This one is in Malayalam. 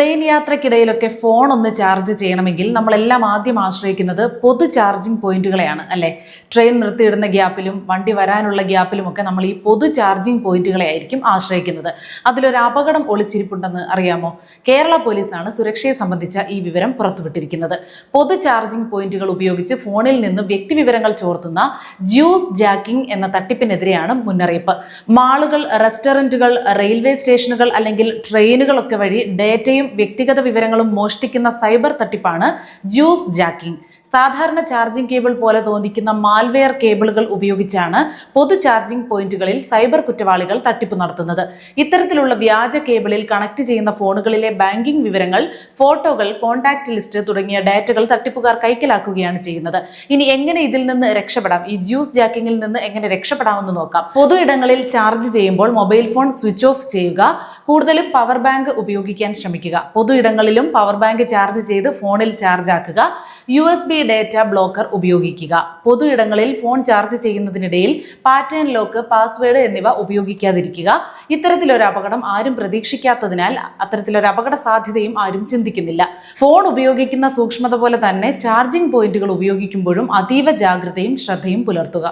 ട്രെയിൻ യാത്രക്കിടയിലൊക്കെ ഫോൺ ഒന്ന് ചാർജ് ചെയ്യണമെങ്കിൽ നമ്മളെല്ലാം ആദ്യം ആശ്രയിക്കുന്നത് പൊതു ചാർജിംഗ് പോയിന്റുകളെയാണ് അല്ലേ? ട്രെയിൻ നിർത്തിയിടുന്ന ഗ്യാപ്പിലും വണ്ടി വരാനുള്ള ഗ്യാപ്പിലും ഒക്കെ നമ്മൾ ഈ പൊതു ചാർജിംഗ് പോയിന്റുകളെ ആയിരിക്കും ആശ്രയിക്കുന്നത്. അതിലൊരു അപകടം ഒളിച്ചിരിപ്പുണ്ടെന്ന് അറിയാമോ? കേരള പോലീസാണ് സുരക്ഷയെ സംബന്ധിച്ച ഈ വിവരം പുറത്തുവിട്ടിരിക്കുന്നത്. പൊതു ചാർജിംഗ് പോയിന്റുകൾ ഉപയോഗിച്ച് ഫോണിൽ നിന്ന് വ്യക്തി വിവരങ്ങൾ ചോർത്തുന്ന ജ്യൂസ് ജാക്കിംഗ് എന്ന തട്ടിപ്പിനെതിരെയാണ് മുന്നറിയിപ്പ്. മാളുകൾ റെസ്റ്റോറന്റുകൾ റെയിൽവേ സ്റ്റേഷനുകൾ അല്ലെങ്കിൽ ട്രെയിനുകളൊക്കെ വഴി ഡേറ്റയും വ്യക്തിഗത വിവരങ്ങളും മോഷ്ടിക്കുന്ന സൈബർ തട്ടിപ്പാണ് ജ്യൂസ് ജാക്കിംഗ്. സാധാരണ ചാർജിംഗ് കേബിൾ പോലെ തോന്നിക്കുന്ന മാൽവെയർ കേബിളുകൾ ഉപയോഗിച്ചാണ് പൊതു ചാർജിംഗ് പോയിന്റുകളിൽ സൈബർ കുറ്റവാളികൾ തട്ടിപ്പ് നടത്തുന്നത്. ഇത്തരത്തിലുള്ള വ്യാജ കേബിളിൽ കണക്ട് ചെയ്യുന്ന ഫോണുകളിലെ ബാങ്കിംഗ് വിവരങ്ങൾ ഫോട്ടോകൾ കോൺടാക്ട് ലിസ്റ്റ് തുടങ്ങിയ ഡാറ്റകൾ തട്ടിപ്പുകാർ കൈക്കലാക്കുകയാണ് ചെയ്യുന്നത്. ഇനി എങ്ങനെ ഇതിൽ നിന്ന് രക്ഷപ്പെടാം? ഈ ജ്യൂസ് ജാക്കിങ്ങിൽ നിന്ന് എങ്ങനെ രക്ഷപ്പെടാമെന്ന് നോക്കാം. പൊതു ഇടങ്ങളിൽ ചാർജ് ചെയ്യുമ്പോൾ മൊബൈൽ ഫോൺ സ്വിച്ച് ഓഫ് ചെയ്യുക. കൂടുതലും പവർ ബാങ്ക് ഉപയോഗിക്കാൻ ശ്രമിക്കുക. പൊതു ഇടങ്ങളിലും പവർ ബാങ്ക് ചാർജ് ചെയ്ത് ഫോണിൽ ചാർജ് ആക്കുക. U S B data blocker ഉപയോഗിക്കുക. പൊതു ഇടങ്ങളിൽ ഫോൺ ചാർജ് ചെയ്യുന്നതിനിടയിൽ പാറ്റേൺ ലോക്ക് പാസ്വേഡ് എന്നിവ ഉപയോഗിക്കാതിരിക്കുക. ഇത്തരത്തിലൊരു അപകടം ആരും പ്രതീക്ഷിക്കാത്തതിനാൽ അത്തരത്തിലൊരു അപകട സാധ്യതയും ആരും ചിന്തിക്കുന്നില്ല. ഫോൺ ഉപയോഗിക്കുന്ന സൂക്ഷ്മത പോലെ തന്നെ ചാർജിംഗ് പോയിന്റുകൾ ഉപയോഗിക്കുമ്പോഴും അതീവ ജാഗ്രതയും ശ്രദ്ധയും പുലർത്തുക.